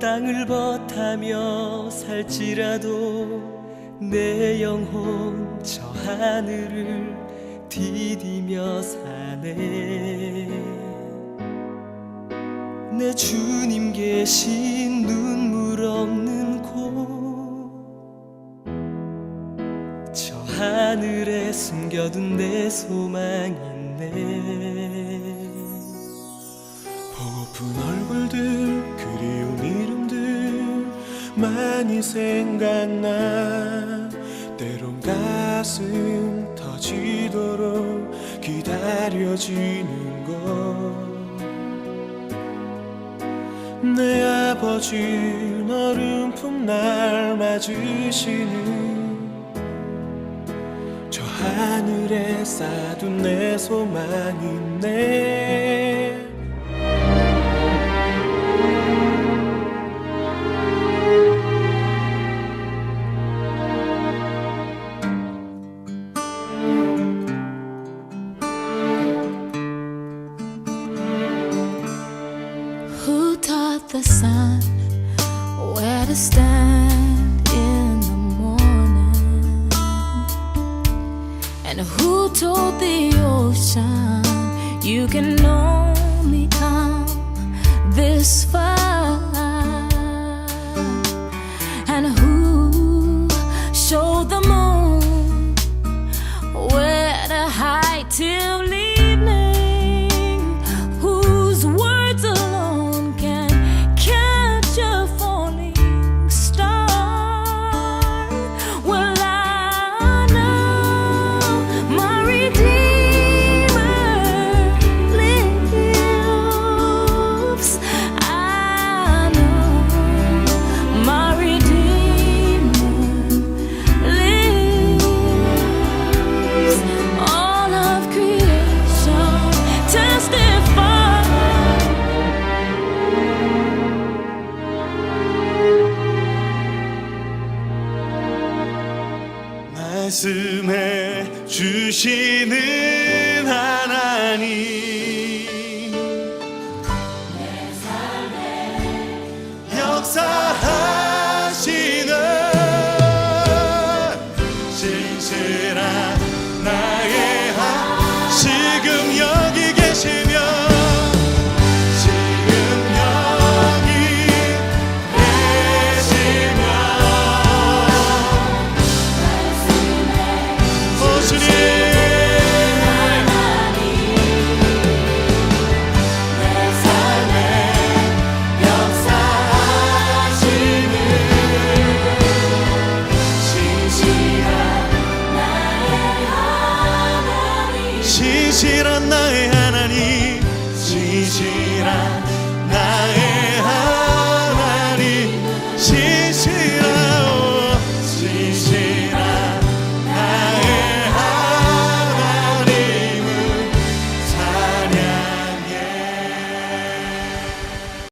땅을 버타며 살지라도 내 영혼 저 하늘을 디디며 사네. 내 주님 계신 눈물 없는 곳 저 하늘에 숨겨둔 내 소망 있네. 보고픈 얼굴들 그리운 이름들 많이 생각나. 때론 가슴 터지도록 기다려지는 것 내 아버지 너른 품 날 맞으시는 저 하늘에 쌓둔 내 소망 있네 where to stand in the morning? And who told the ocean you can only come this far? 말씀해 주시는 하나님. 역사 신실한 나의 하나님 신실한 나의